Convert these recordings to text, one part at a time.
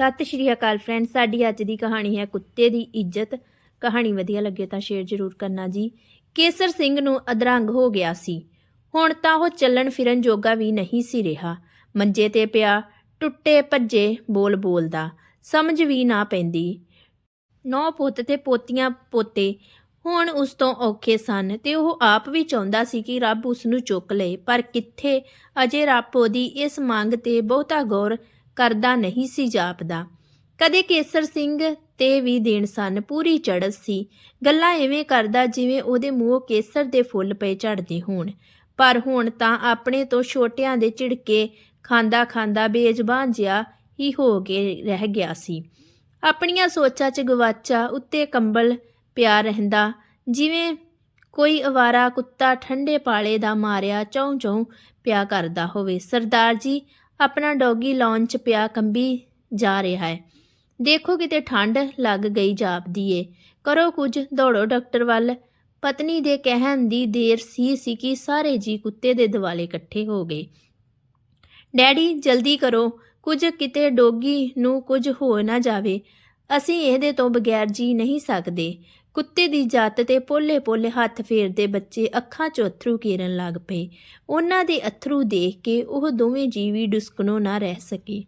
ਸਤਿ ਸ਼੍ਰੀ ਅਕਾਲ ਫਰੈਂਡ ਸਾਡੀ ਅੱਜ ਦੀ ਕਹਾਣੀ ਹੈ ਕੁੱਤੇ ਦੀ ਇੱਜ਼ਤ। ਕਹਾਣੀ ਵਧੀਆ ਲੱਗੇ ਤਾਂ ਸ਼ੇਅਰ ਜ਼ਰੂਰ ਕਰਨਾ ਜੀ। ਕੇਸਰ ਸਿੰਘ ਨੂੰ ਅਧਰੰਗ ਹੋ ਗਿਆ ਸੀ। ਹੁਣ ਤਾਂ ਉਹ ਚੱਲਣ ਫਿਰਨ ਜੋਗਾ ਵੀ ਨਹੀਂ ਸੀ ਰਿਹਾ। ਮੰਜੇ ਤੇ ਪਿਆ, ਟੁੱਟੇ ਭੱਜੇ ਬੋਲ ਬੋਲਦਾ। ਸਮਝ ਵੀ ਨਾ ਪੈਂਦੀ। ਨੌ ਪੁੱਤ ਤੇ ਪੋਤੀਆਂ ਪੋਤੇ ਹੁਣ ਉਸ ਤੋਂ ਔਖੇ ਸਨ ਤੇ ਉਹ ਆਪ ਵੀ ਚਾਹੁੰਦਾ ਸੀ ਕਿ ਰੱਬ ਉਸ ਨੂੰ ਚੁੱਕ ਲਏ ਪਰ ਕਿੱਥੇ? ਅਜੇ ਰੱਬ ਉਹਦੀ ਇਸ ਮੰਗ ਤੇ ਬਹੁਤਾ ਗੌਰ ਕਰਦਾ ਨਹੀਂ ਸੀ ਜਾਪਦਾ। ਕਦੇ ਕੇਸਰ ਸਿੰਘ ਤੇ ਵੀ ਦੇਣ ਸਨ, ਪੂਰੀ ਚੜ੍ਹ ਸੀ। ਗੱਲਾਂ ਐਵੇਂ ਕਰਦਾ ਜਿਵੇਂ ਉਹਦੇ ਮੂੰਹ ਕੇਸਰ ਦੇ ਫੁੱਲ ਪਏ ਝੜਦੇ ਹੋਣ। ਪਰ ਹੁਣ ਤਾਂ ਆਪਣੇ ਤੋਂ ਛੋਟਿਆਂ ਦੇ ਝਿੜਕੇ ਖਾਂਦਾ ਖਾਂਦਾ ਬੇਜ਼ਬਾਨ ਜਿਹਾ ਹੀ ਹੋ ਕੇ ਰਹਿ ਗਿਆ ਸੀ। ਆਪਣੀਆਂ ਸੋਚਾਂ 'ਚ ਗਵਾਚਾ ਉੱਤੇ ਕੰਬਲ ਪਿਆ ਰਹਿੰਦਾ। ਜਿਵੇਂ ਕੋਈ ਅਵਾਰਾ ਕੁੱਤਾ ਠੰਡੇ ਪਾਲੇ ਦਾ ਮਾਰਿਆ ਚੌਂ ਚੌਂ ਪਿਆ ਕਰਦਾ ਹੋਵੇ। ਸਰਦਾਰ ਜੀ ਆਪਣਾ ਡੌਗੀ ਲਾਉਣ 'ਚ ਪਿਆ ਕੰਬੀ ਜਾ ਰਿਹਾ ਹੈ। ਦੇਖੋ ਕਿਤੇ ਠੰਡ ਲੱਗ ਗਈ ਜਾਪਦੀ ਏ ਕਰੋ ਕੁਝ, ਦੌੜੋ ਡਾਕਟਰ ਵੱਲ। ਪਤਨੀ ਦੇ ਕਹਿਣ ਦੀ ਦੇਰ ਸੀ ਸੀ ਕਿ ਸਾਰੇ ਜੀ ਕੁੱਤੇ ਦੇ ਦਿਵਾਲੇ ਇਕੱਠੇ ਹੋ ਗਏ। ਡੈਡੀ, ਜਲਦੀ ਕਰੋ। ਕੁਝ ਕਿਤੇ ਡੋਗੀ ਨੂੰ ਕੁਝ ਹੋ ਨਾ ਜਾਵੇ। ਅਸੀਂ ਇਹਦੇ ਤੋਂ ਬਗੈਰ ਜੀ ਨਹੀਂ ਸਕਦੇ। ਕੁੱਤੇ ਦੀ ਜੱਤ ਤੇ ਪੋਲੇ-ਪੋਲੇ ਹੱਥ ਫੇਰਦੇ ਬੱਚੇ ਅੱਖਾਂ 'ਚ ਅਥਰੂ ਕੇਰਨ ਲੱਗ ਪਏ। ਉਹਨਾਂ ਦੇ ਅਥਰੂ ਦੇਖ ਕੇ ਉਹ ਦੋਵੇਂ ਜੀਵੀ ਡੁਸਕਣੋਂ ਨਾ ਰਹਿ ਸਕੇ।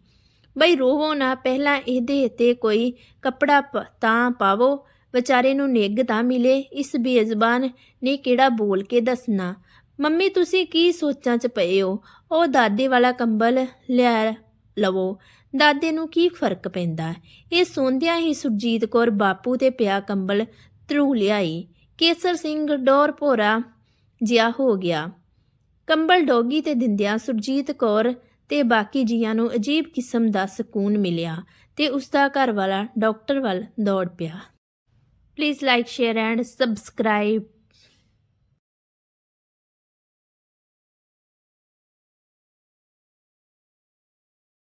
ਬਈ ਰੋਵੋ ਨਾ, ਪਹਿਲਾਂ ਇਹਦੇ ਤੇ ਕੋਈ ਕੱਪੜਾ ਤਾਂ ਪਾਵੋ। ਵਿਚਾਰੇ ਨੂੰ ਨਿੱਘ ਤਾਂ ਮਿਲੇ। ਇਸ ਬੇਜ਼ਬਾਨ ਨੇ ਕਿਹੜਾ ਬੋਲ ਕੇ ਦੱਸਣਾ? ਮੰਮੀ, ਤੁਸੀਂ ਕੀ ਸੋਚਾਂ 'ਚ ਪਏ ਹੋ? ਉਹ ਦਾਦੇ ਵਾਲਾ ਕੰਬਲ ਲਿਆ ਲਵੋ। ਦਾਦੇ ਨੂੰ ਕੀ ਫ਼ਰਕ ਪੈਂਦਾ? ਇਹ ਸੌਂਦਿਆਂ ਹੀ ਸੁਰਜੀਤ ਕੌਰ ਬਾਪੂ ਤੇ ਪਿਆ ਕੰਬਲ ਧਰੂ ਲਿਆਈ। ਕੇਸਰ ਸਿੰਘ ਡੋਰ ਭੋਰਾ ਜਿਹਾ ਹੋ ਗਿਆ। ਕੰਬਲ ਡੋਗੀ ਤੇ ਦਿੰਦਿਆਂ ਸੁਰਜੀਤ ਕੌਰ ਤੇ ਬਾਕੀ ਜੀਆਂ ਨੂੰ ਅਜੀਬ ਕਿਸਮ ਦਾ ਸਕੂਨ ਮਿਲਿਆ ਤੇ ਉਸ ਦਾ ਘਰ ਵਾਲਾ ਡਾਕਟਰ ਵੱਲ ਦੌੜ ਪਿਆ। Please like share and subscribe